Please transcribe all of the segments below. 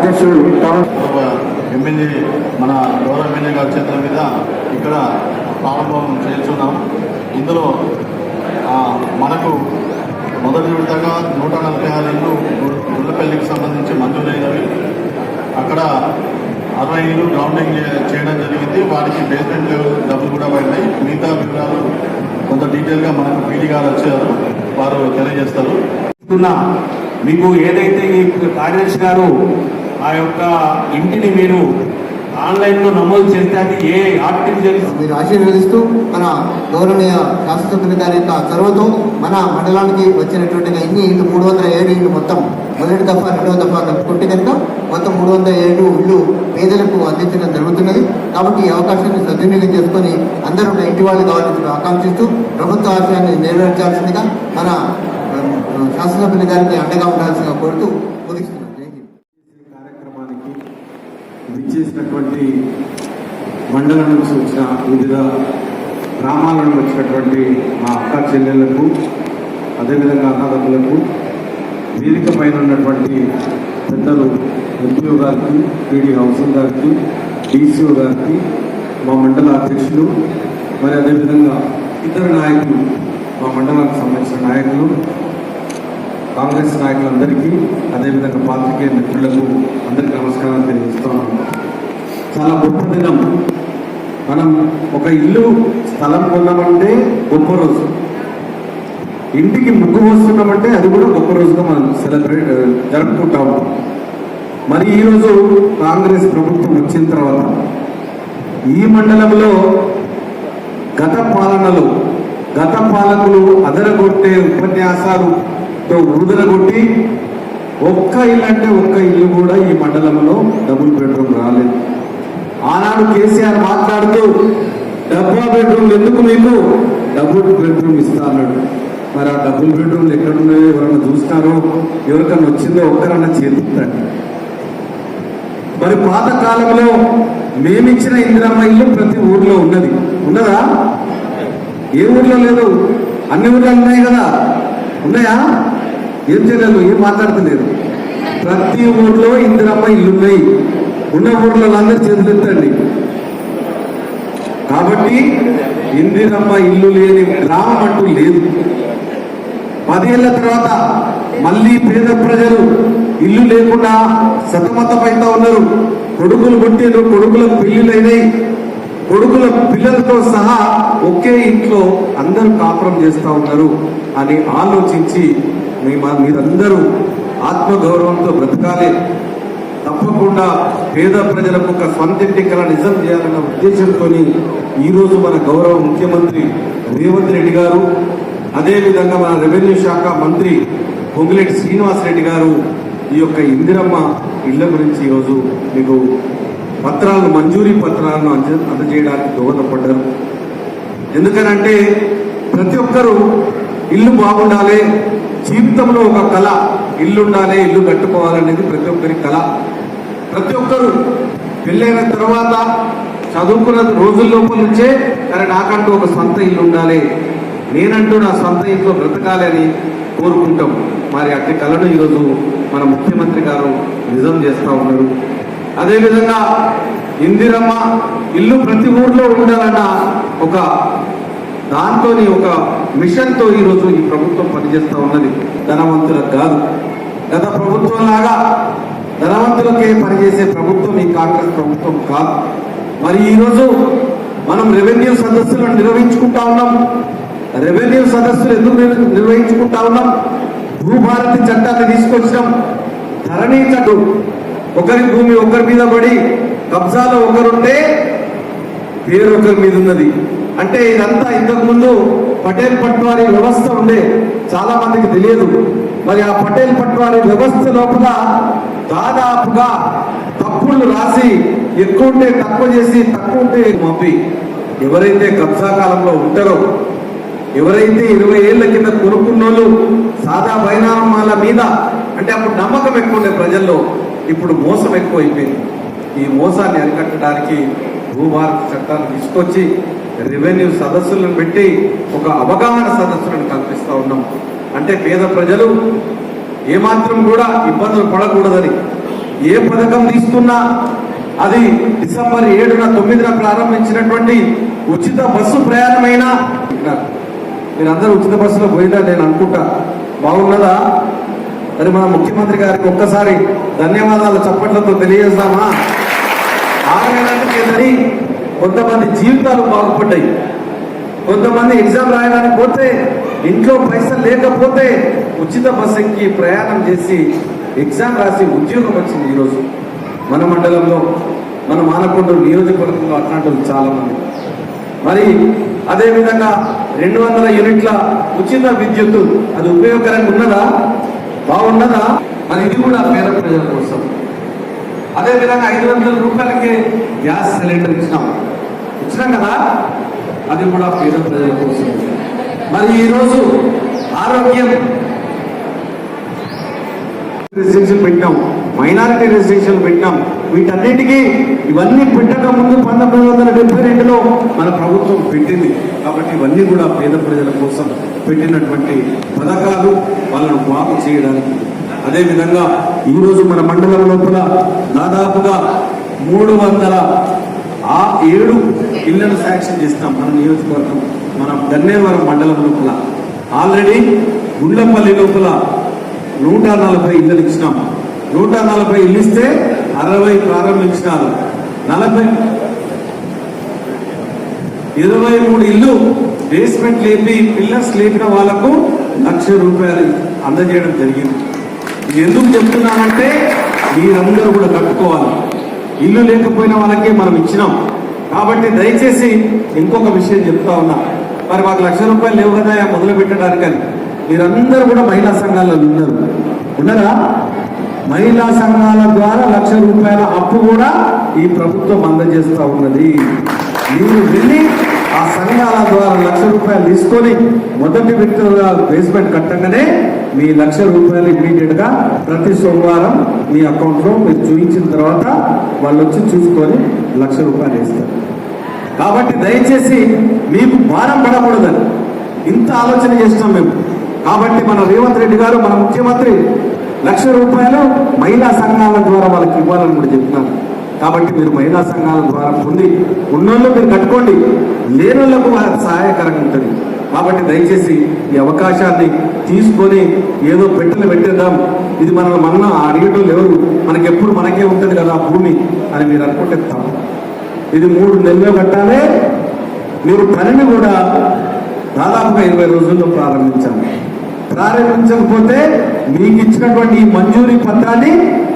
అధ్యక్షుడు ఎమ్మెల్యే మన గౌరవ ఎమ్మెల్యే గారి చేతుల మీద ఇక్కడ ప్రారంభం చేస్తున్నాం. ఇందులో మనకు మొదటి విడతగా నూట నలభై ఆరు ఇళ్ళు గుళ్ళపల్లికి సంబంధించి మంజూరైనవి. అక్కడ అరవై ఇళ్ళు గ్రౌండింగ్ చేయడం జరిగింది. వారికి బేస్మెంట్ డబ్బులు కూడా పడినాయి. మిగతా వివరాలు కొంత డీటెయిల్గా మనకు పీడీ గారు వచ్చారు. వారు తెలియజేస్తారు. మీకు ఏదైతే ఈ కార్యదర్శి గారు ఆ యొక్క ఇంటిని మీరు ఆన్లైన్లో నమోదు చేస్తే అది ఏ ఆర్టిఫిషియల్ మీరు ఆశీర్వదిస్తూ మన గౌరవనీయ శాసనసభ్యుల గారి యొక్క చొరవతో మన మండలానికి వచ్చినటువంటి ఇన్ని ఇల్లు మూడు వందల ఏడు ఇల్లు మొత్తం మొదటి దఫా రెండవ దఫా కలుపుకుంటే కనుక మొత్తం మూడు వందల ఏడు ఇల్లు పేదలకు అందించడం జరుగుతున్నది. కాబట్టి ఈ అవకాశాన్ని సద్వినియోగం చేసుకొని అందరూ ఉన్న ఇంటి వాళ్ళు కావాలని ఆకాంక్షిస్తూ ప్రభుత్వ ఆశయాన్ని నెరవేర్చాల్సిందిగా మన ఆ, గారికి అండగా ఉండాల్సిందిగా కోరుతూ ముగిస్తున్నాను జై హింద్ కార్యక్రమానికి విచ్చేసినటువంటి మండలం నుంచి వచ్చిన వివిధ గ్రామాల వచ్చినటువంటి మా అక్క చెల్లెళ్ళకు అదేవిధంగా అన్నదమ్ములకు వేదిక పైన ఉన్నటువంటి పెద్దలు ఎంపీఓ గారికి పీడీ హౌసింగ్ గారికి డీసీఓ గారికి మా మండల అధ్యక్షులు మరి అదేవిధంగా ఇతర నాయకులు మా మండలానికి సంబంధించిన నాయకులు కాంగ్రెస్ నాయకులందరికీ అదేవిధంగా పాత్రికేయ మిత్రులకు అందరికీ నమస్కారం తెలియజేస్తున్నాను. చాలా గొప్ప దినం. మనం ఒక ఇల్లు స్థలం కొన్నామంటే గొప్ప రోజు. ఇంటికి ముగ్గు వస్తున్నామంటే అది కూడా గొప్ప రోజుగా మనం సెలబ్రేట్ జరుపుకుంటా ఉంటాం. మరి ఈరోజు కాంగ్రెస్ ప్రభుత్వం వచ్చిన తర్వాత ఈ మండలంలో గత పాలనలో గత పాలకులు అదరగొట్టే ఉపన్యాసాలు కొట్టి ఒక్క ఇల్లు అంటే ఒక్క ఇల్లు కూడా ఈ మండలంలో డబుల్ బెడ్రూమ్ రాలేదు. ఆనాడు కేసీఆర్ మాట్లాడుతూ డబ్బా బెడ్రూమ్ ఎందుకు మీకు డబుల్ బెడ్రూమ్ ఇస్తా అన్నాడు. మరి ఆ డబుల్ బెడ్రూమ్లు ఎక్కడున్నాయో ఎవరన్నా చూస్తారో? ఎవరికన్నా వచ్చిందో ఒక్కరన్నా చేరుతాడు మరి పాత కాలంలో మేమిచ్చిన ఇందిరమ్మ ఇల్లు ప్రతి ఊర్లో ఉన్నది. ఉన్నదా? ఏ ఊర్లో లేదు. అన్ని ఊర్లో ఉన్నాయి కదా. ఉన్నాయా? ఏం చేయలేదు ఏం మాట్లాడతలేదు. ప్రతి ఊర్లో ఇందిరమ్మ ఇల్లున్నాయి. ఉన్న ఊర్లో అందరూ చేతులెత్తండి కాబట్టి ఇందిరమ్మ ఇల్లు లేని గ్రామం అంటూ లేదు. పదేళ్ళ తర్వాత మళ్ళీ పేద ప్రజలు ఇల్లు లేకుండా సతమతమైతా ఉన్నారు. కొడుకులు పుట్టిన కొడుకుల పెళ్ళిలైనాయి కొడుకుల పిల్లలతో సహా ఒకే ఇంట్లో అందరూ కాపురం చేస్తా ఉన్నారు అని ఆలోచించి మీ మీరందరూ ఆత్మగౌరవంతో బ్రతకాలి. తప్పకుండా పేద ప్రజలకు ఒక సొంతింటి కళ నిజం చేయాలన్న ఉద్దేశంతో ఈరోజు మన గౌరవ ముఖ్యమంత్రి రేవంత్ రెడ్డి గారు అదేవిధంగా మన రెవెన్యూ శాఖ మంత్రి పొంగిరెడ్డి శ్రీనివాస్ రెడ్డి గారు ఈ యొక్క ఇందిరమ్మ ఇళ్ళ గురించి ఈరోజు మీకు పత్రాలను మంజూరీ పత్రాలను అంద- అందజేయడానికి దోహదపడ్డారు. ఎందుకనంటే ప్రతి ఒక్కరూ ఇల్లు బాగుండాలి జీవితంలో ఒక కళ ఇల్లు ఉండాలి ఇల్లు కట్టుకోవాలనేది ప్రతి ఒక్కరి కళ. ప్రతి ఒక్కరు పెళ్ళైన తర్వాత చదువుకున్న రోజుల లోపల నుంచే అరే నాకంటూ ఒక సొంత ఇల్లు ఉండాలి నేనంటూ నా సొంత ఇంట్లో బ్రతకాలి అని కోరుకుంటాం. మరి అట్టి కళను ఈరోజు మన ముఖ్యమంత్రి గారు నిజం చేస్తూ ఉన్నారు. అదేవిధంగా ఇందిరమ్మ ఇల్లు ప్రతి ఊర్లో ఉండాలన్న ఒక దాంతోని ఒక మిషన్తో ఈరోజు ఈ ప్రభుత్వం పనిచేస్తూ ఉన్నది. ధనవంతులకు కాదు. గత ప్రభుత్వం లాగా ధనవంతులకే పనిచేసే ప్రభుత్వం ఈ కాంగ్రెస్ ప్రభుత్వం కాదు. మరి ఈరోజు మనం రెవెన్యూ సదస్సులను నిర్వహించుకుంటా ఉన్నాం. రెవెన్యూ సదస్సులు ఎందుకు నిర్వహించుకుంటా ఉన్నాం? భూభారతి చట్టాన్ని తీసుకొచ్చినాం. ధరణి చట్టు. ఒకరి భూమి ఒకరి మీద పడి కబ్జాలో ఒకరుంటే పేరు ఒకరి మీద ఉన్నది. అంటే ఇదంతా ఇంతకు ముందు పటేల్ పట్వారి వ్యవస్థ ఉండే చాలా మందికి తెలియదు. మరి ఆ పటేల్ పట్వారి వ్యవస్థ లోపల దాదాపుగా తప్పులు రాసి ఎక్కువ ఉంటే తక్కువ చేసి తక్కువ ఉంటే పంపి. ఎవరైతే కబ్జా కాలంలో ఉంటారో ఎవరైతే ఇరవై ఏళ్ళ కింద కొనుక్కున్నోళ్ళు సాదా బైనామాల మీద అంటే అప్పుడు నమ్మకం ఎక్కువ ఉండే ప్రజల్లో ఇప్పుడు మోసం ఎక్కువ అయిపోయింది ఈ మోసాన్ని అరికట్టడానికి భూభారత చట్టాన్ని తీసుకొచ్చి రెవెన్యూ సదస్సులను పెట్టి ఒక అవగాహన సదస్సులను కల్పిస్తూ ఉన్నాం. అంటే పేద ప్రజలు ఏమాత్రం కూడా ఇబ్బందులు పడకూడదని ఏ పథకం తీసుకున్నా అది డిసెంబర్ ఏడున తొమ్మిదిన ప్రారంభించినటువంటి ఉచిత బస్సు ప్రయాణమైనా మీరందరూ ఉచిత బస్సులో పోయిందా? నేను అనుకుంటా. బాగున్నదా? మరి మన ముఖ్యమంత్రి గారికి ఒక్కసారి ధన్యవాదాలు చప్పట్లతో తెలియజేద్దామా? ఆగలేదని కొంతమంది జీవితాలు బాగుపడ్డాయి. కొంతమంది ఎగ్జామ్ రాయడానికి పోతే ఇంట్లో పైసలు లేకపోతే ఉచిత బస్ ఎక్కి ప్రయాణం చేసి ఎగ్జామ్ రాసి ఉద్యోగం వచ్చింది ఈరోజు. మన మండలంలో మన మానకొండ నియోజకవర్గంలో అట్లాంటి వాళ్ళు చాలా మంది మరి అదేవిధంగా రెండు వందల యూనిట్ల ఉచిత విద్యుత్ అది ఉపయోగకరంగా ఉన్నదా? బాగున్నదా? మరి ఇది కూడా పేద ప్రజల కోసం. అదేవిధంగా ఐదు వందల రూపాయలకి గ్యాస్ సిలిండర్ ఇచ్చినాం. ఇచ్చినాం కదా? అది కూడా పేద ప్రజల కోసం. మరి ఈరోజు ఆరోగ్యం. రెసిడెన్షియల్ పెట్టినాం. మైనారిటీ రెసిడెన్షియల్ పెట్టినాం. వీటన్నిటికీ ఇవన్నీ పెట్టక ముందు పంతొమ్మిది వందల డెబ్బై రెండులో మన ప్రభుత్వం పెట్టింది. కాబట్టి ఇవన్నీ కూడా పేద ప్రజల కోసం పెట్టినటువంటి పథకాలు వాళ్ళను బాగు చేయడానికి అదేవిధంగా ఈరోజు మన మండలం లోపల దాదాపుగా మూడు వందల ఆ ఏడు ఇళ్ళను శాంక్షన్ చేస్తాం మన నియోజకవర్గం మన గన్నేవరం మండలం లోపల. ఆల్రెడీ గుండ్లపల్లి లోపల నూట నలభై ఇళ్ళు ఇచ్చినాం. నూట నలభై ఇల్లు ఇస్తే అరవై ప్రారంభించినారు. నలభై ఇరవై మూడు ఇల్లు బేస్మెంట్ లేపి పిల్లర్స్ లేపిన వాళ్ళకు లక్ష రూపాయలు అందజేయడం జరిగింది. ఎందుకు చెప్తున్నానంటే మీరందరూ కూడా కట్టుకోవాలి. ఇల్లు లేకపోయిన వాళ్ళకే మనం ఇచ్చినాం. కాబట్టి దయచేసి ఇంకొక విషయం చెప్తా ఉన్నా. మరి మాకు లక్ష రూపాయలు లేవు కదా మొదలు పెట్టడానికని. మీరందరూ కూడా మహిళా సంఘాలలో ఉన్నారు. ఉన్నారా మహిళా సంఘాల ద్వారా లక్ష రూపాయల అప్పు కూడా ఈ ప్రభుత్వం అందజేస్తూ ఉన్నది. మీరు వెళ్ళి ఆ సంఘాల ద్వారా లక్ష రూపాయలు తీసుకొని మొదటి వ్యక్తుల బేస్మెంట్ కట్టంగానే మీ లక్ష రూపాయలు ఇమీడియట్గా ప్రతి సోమవారం మీ అకౌంట్లో మీరు చూపించిన తర్వాత వాళ్ళు వచ్చి చూసుకొని లక్ష రూపాయలు వేస్తారు. కాబట్టి దయచేసి మీకు భారం పడకూడదని ఇంత ఆలోచన చేస్తున్నాం మేము. కాబట్టి మన రేవంత్ రెడ్డి గారు మన ముఖ్యమంత్రి లక్ష రూపాయలు మహిళా సంఘాల ద్వారా వాళ్ళకి ఇవ్వాలని కూడా చెప్తున్నారు. కాబట్టి మీరు మహిళా సంఘాల ద్వారా పొంది ఉన్నోళ్ళు మీరు కట్టుకోండి లేనోళ్ళకు సహాయకరంగా ఉంటుంది. కాబట్టి దయచేసి ఈ అవకాశాన్ని తీసుకొని ఏదో పెట్టెలు పెట్టేద్దాం. ఇది మన మన అడిగేటోళ్ళు ఎవరు? మనకి ఎప్పుడు మనకే ఉంటుంది కదా ఆ భూమి అని మీరు అనుకుంటే తప్పు. ఇది మూడు నెలలో కట్టాలి. మీరు పనిని కూడా దాదాపుగా ఇరవై రోజుల్లో ప్రారంభించాలి. ప్రారంభించకపోతే మీకు ఇచ్చినటువంటి ఈ మంజూరీ పత్రాన్ని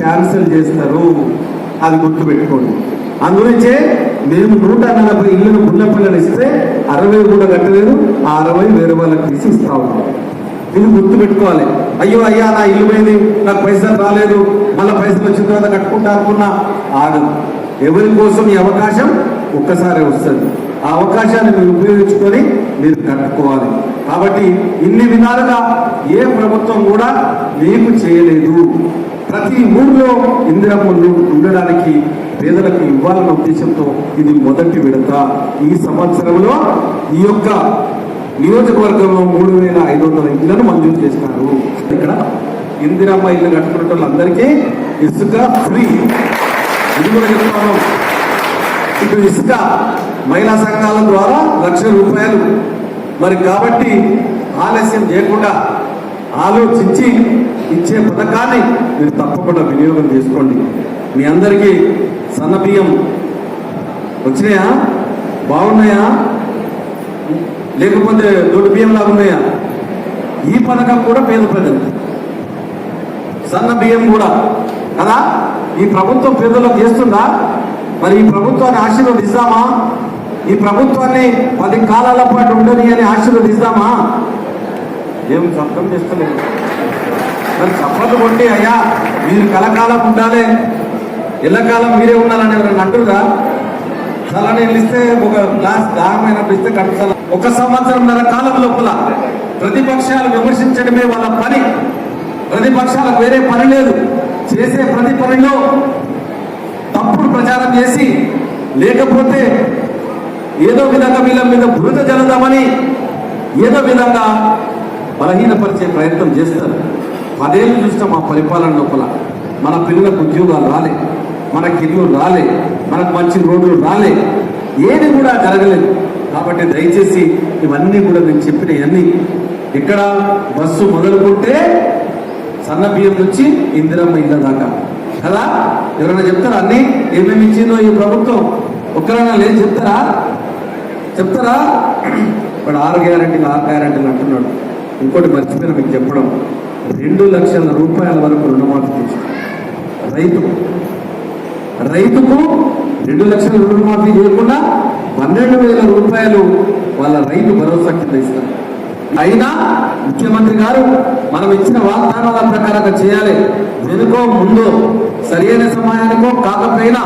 క్యాన్సిల్ చేస్తారు. అది గుర్తుపెట్టుకోండి. అందునుంచే మేము నూట నలభై ఇళ్ళను గుళ్ళపిల్లలు ఇస్తే అరవై కూడా కట్టలేదు ఆ అరవై వేరే వాళ్ళకి తీసి ఇస్తా ఉన్నాం. ఇది గుర్తు పెట్టుకోవాలి అయ్యో అయ్యా నా ఇల్లు పోయింది నాకు పైసలు రాలేదు మళ్ళీ పైసలు వచ్చిన తర్వాత కట్టుకుంటా అనుకున్నా. ఆగదు ఎవరి కోసం ఈ అవకాశం? ఒక్కసారి వస్తుంది. ఆ అవకాశాన్ని మీరు ఉపయోగించుకొని మీరు కట్టుకోవాలి. కాబట్టి ఇన్ని విధాలుగా ఏ ప్రభుత్వం కూడా మీకు చేయలేదు. ప్రతి ఊర్లో ఇందిరమ్మలు ఉండడానికి పేదలకు ఇవ్వాలన్న ఉద్దేశంతో ఇది మొదటి విడత. ఈ సంవత్సరంలో ఈ యొక్క నియోజకవర్గంలో మూడు వేల ఐదు వందల ఇళ్ళను మంజూరు చేసినారు ఇక్కడ ఇందిరమ్మ ఇల్లు కట్టుకున్న వాళ్ళందరికీ ఇసుక ఫ్రీ. ఇది కూడా ఇటు ఇసుక మహిళా సంఘాల ద్వారా లక్ష రూపాయలు. మరి కాబట్టి ఆలస్యం చేయకుండా ఆలోచించి ఇచ్చే పథకాన్ని మీరు తప్పకుండా వినియోగం చేసుకోండి. మీ అందరికీ సన్నబియ్యం వచ్చినాయా? బాగున్నాయా? లేకపోతే దొడ్డు బియ్యం లాగా ఉన్నాయా? ఈ పథకం కూడా పేద ప్రజలు. సన్న బియ్యం కూడా. కదా? ఈ ప్రభుత్వం పేదలకు చేస్తుందా? మరి ఈ ప్రభుత్వాన్ని ఆశీర్వదిస్తామా? ఈ ప్రభుత్వాన్ని పది కాలాల పాటు ఉండని అని ఆశీర్వదిస్తామా? ఏం శబ్దం చేస్తలేదు మరి చప్పట్లు కొట్టి అయ్యా మీరు కలకాలం ఉండాలి. ఎల్లకాలం మీరే ఉండాలని ఎవరైనా అంటురా చలని ఇస్తే ఒక గ్లాస్ దాహమైనప్పుడు ఇస్తే కడుపు ఒక సంవత్సరంన్నర కాలం లోపల ప్రతిపక్షాలు విమర్శించడమే వాళ్ళ పని. ప్రతిపక్షాలకు వేరే పని లేదు. చేసే ప్రతి పనిలో తప్పుడు ప్రచారం చేసి లేకపోతే ఏదో విధంగా వీళ్ళ మీద బురద జల్లదామని ఏదో విధంగా బలహీనపరిచే ప్రయత్నం చేస్తారు. పదేళ్ళు చూసిన మా పరిపాలన లోపల మన పిల్లలకు ఉద్యోగాలు రాలే మనకి ఇల్లు రాలే మనకు మంచి రోడ్లు రాలే ఏది కూడా జరగలేదు. కాబట్టి దయచేసి ఇవన్నీ కూడా నేను చెప్పినవన్నీ ఇక్కడ బస్సు మొదలుకుంటే సన్న బియ్యం నుంచి ఇందిరమ్మ ఇళ్ళ దాకా. కదా? ఎవరైనా చెప్తారా అన్ని? ఏమేమి ఇచ్చిందో ఈ ప్రభుత్వం? ఒక్కరైనా లేదు చెప్తారా? చెప్తారా? ఇప్పుడు ఆరు గ్యారంటీలు ఆరు గ్యారంటీలు అంటున్నాడు. ఇంకోటి మర్చిపోయిన మీకు చెప్పడం. రెండు లక్షల రూపాయల వరకు రుణమాఫీ చేశారు రైతు రైతుకు రెండు లక్షల రుణమాఫీ చేయకుండా పన్నెండు వేల రూపాయలు వాళ్ళ రైతు భరోసా కింద ఇస్తారు. అయినా ముఖ్యమంత్రి గారు మనం ఇచ్చిన వాగ్దానాల ప్రకారంగా చేయాలి. వెనుకో ముందో సరైన సమయానికో కాకపోయినా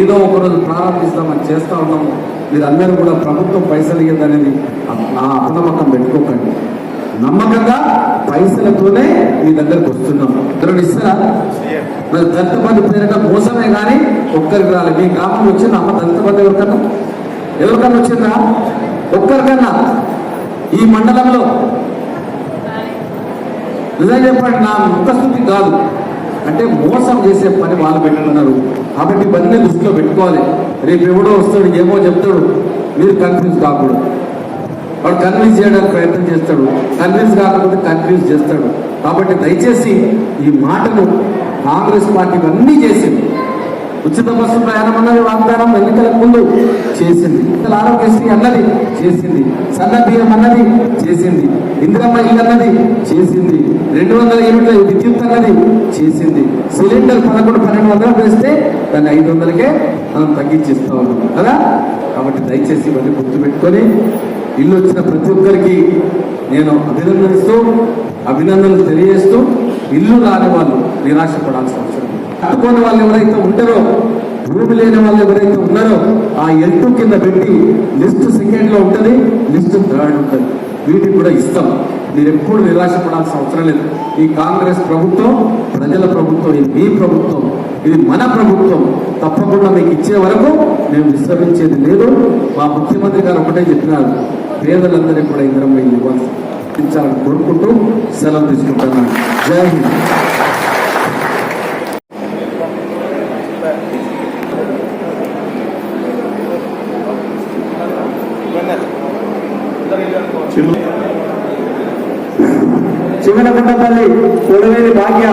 ఏదో ఒకరోజు ప్రారంభిస్తామని చేస్తా ఉన్నాము. మీరందరూ కూడా ప్రభుత్వం పైసలు ఇయ్యదనేది నా అపనమ్మకం పెట్టుకోకండి. నమ్మకంగా పైసలతోనే మీ దగ్గరకు వస్తున్నాం ఇద్దరు ఇస్తారా? దళిత బంధు పేరిట మోసమే కానీ ఒక్కరికి రాలి. మీ గ్రామం వచ్చి అమ్మ దళిత బంధు ఎవరికన్నా? ఎవరికన్నా వచ్చిందా? ఒక్కరికన్నా. ఈ మండలంలో నిజం చెప్పండి నా ముఖస్థుతి కాదు. అంటే మోసం చేసే పని వాళ్ళు పెట్టుకున్నారు కాబట్టి ఇవన్నీ దృష్టిలో పెట్టుకోవాలి. రేపు ఎవడో వస్తాడు ఏమో చెప్తాడు. మీరు కన్ఫ్యూజ్ కాకూడదు. వాడు కన్విన్స్ చేయడానికి ప్రయత్నం చేస్తాడు. కన్విన్స్ కాకపోతే కన్ఫ్యూజ్ చేస్తాడు. కాబట్టి దయచేసి ఈ మాటను కాంగ్రెస్ పార్టీ అన్నీ చేసింది. ఉచిత బస్సు ప్రయాణం అన్నది వాగ్దానం ఎన్నికల ముందు చేసింది. ఆరోగ్యశ్రీ అన్నది చేసింది. సన్న బియ్యం అన్నది చేసింది. ఇందిరమ్మ ఇల్లు అన్నది చేసింది. రెండు వందల యూనిట్ల విద్యుత్ అన్నది చేసింది. సిలిండర్ పదకొండు పన్నెండు వందలు వేస్తే దాన్ని ఐదు వందలకే మనం తగ్గించేస్తా ఉన్నాం. కదా? కాబట్టి దయచేసి ఇవన్నీ గుర్తుపెట్టుకొని ఇల్లు వచ్చిన ప్రతి ఒక్కరికి నేను అభినందనిస్తూ అభినందనలు తెలియజేస్తూ ఇల్లు రాని వాళ్ళు నిరాశపడాల్సిన అవసరం కట్టుకోని వాళ్ళు ఎవరైతే ఉంటారో భూమి లేని వాళ్ళు ఎవరైతే ఉన్నారో ఆ ఎత్తు కింద పెట్టి లిస్ట్ సెకండ్లో ఉంటుంది లిస్ట్ థర్డ్ ఉంటుంది. వీటికి కూడా ఇస్తాం. మీరు ఎప్పుడు నిరాశపడాల్సిన అవసరం లేదు. ఈ కాంగ్రెస్ ప్రభుత్వం ప్రజల ప్రభుత్వం ఇది మీ ప్రభుత్వం ఇది మన ప్రభుత్వం. తప్పకుండా మీకు ఇచ్చే వరకు మేము విశ్రమించేది లేదు. మా ముఖ్యమంత్రి గారు ఒకటే చెప్పినారు పేదలందరికీ కూడా ఇంద్రం ఇవ్వాల్సి. కోరుకుంటూ సెలవు తీసుకుంటున్నాను. జై హింద్. చివనకుంటపల్లి కొడవేలి భాగ్య.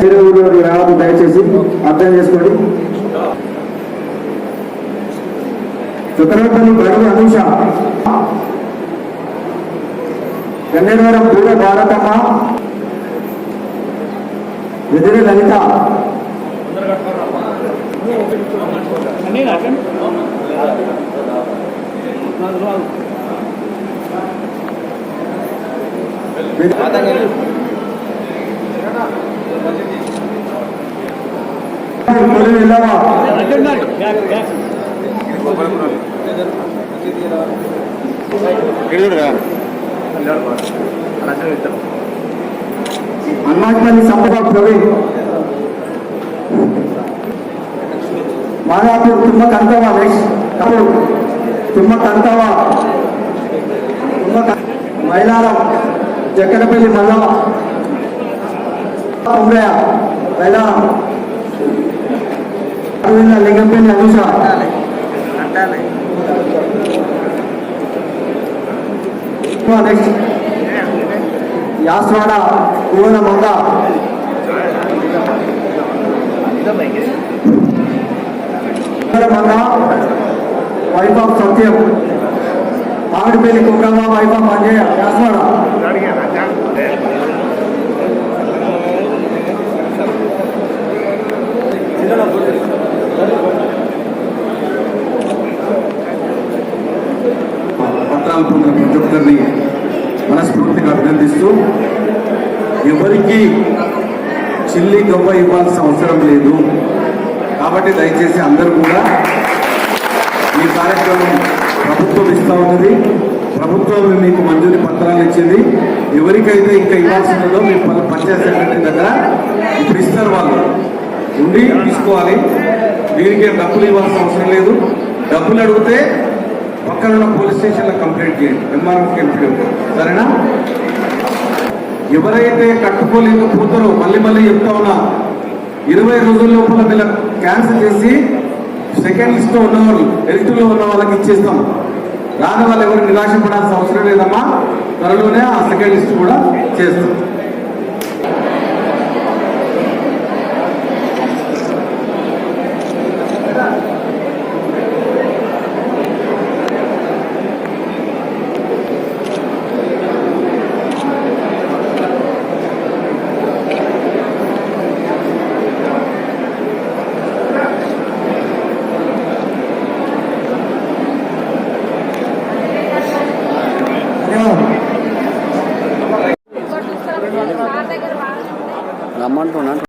చెరువులు రావద్దు దయచేసి అర్థం చేసుకోండి. చుక్కలపల్లి బడుగు అనుష. గన్నేవరం పూర్వ భారతమ్మ. ఎదురు లలిత. కొలు వెళ్ళవా హనుమాన్పల్లి సంపద ప్రవీణ్ మాదాపూర్ తుమ్మ అంతవా నెక్స్ట్ కపూర్ తుమ్మ కంతవా తుమ్మ మైలారం జక్కడపల్లి మల్లవ ఉమ్రయ మైలారం అరవింద లింగంపల్లి అనుష. నెక్స్ట్ యాస్వాడ Manga పూవన Manga wife of Satyam. Mamidipalli Kukkamma wife of Anjaiah Yaswada పత్రాలు ప్రతి ఒక్కరిని మనస్ఫూర్తిగా అభినందిస్తూ ఎవరికి చిల్లి గవ్వ ఇవ్వాల్సిన అవసరం లేదు. కాబట్టి దయచేసి అందరూ కూడా ఈ కార్యక్రమం ప్రభుత్వం ఇస్తా ఉన్నది. ప్రభుత్వం మీకు మంజూరి పత్రాలు ఇచ్చింది. ఎవరికైతే ఇంకా ఇవ్వాల్సిందో మీరు మీ పంచాయత్ సెక్రటరీ దగ్గర. ఇప్పుడు ఇస్తారు వాళ్ళు. ఉండి తీసుకోవాలి. దీనికే డబ్బులు ఇవ్వాల్సిన అవసరం లేదు. డబ్బులు అడిగితే పక్కన ఉన్న పోలీస్ స్టేషన్లో కంప్లైంట్ చేయండి. ఎంఆర్ఎఫ్ ఎంపీ సరేనా? ఎవరైతే కట్టుకోలేకపోతారో మళ్ళీ మళ్ళీ చెప్తా ఉన్నా ఇరవై రోజుల లోపల వీళ్ళ క్యాన్సిల్ చేసి సెకండ్ లిస్ట్లో ఉన్నవాళ్ళు మెరిట్ ఉన్న వాళ్ళకి ఇచ్చేస్తాం. రాని వాళ్ళు ఎవరు నిరాశపడాల్సిన అవసరం లేదమ్మా. త్వరలోనే ఆ సెకండ్ లిస్ట్ కూడా చేస్తాం.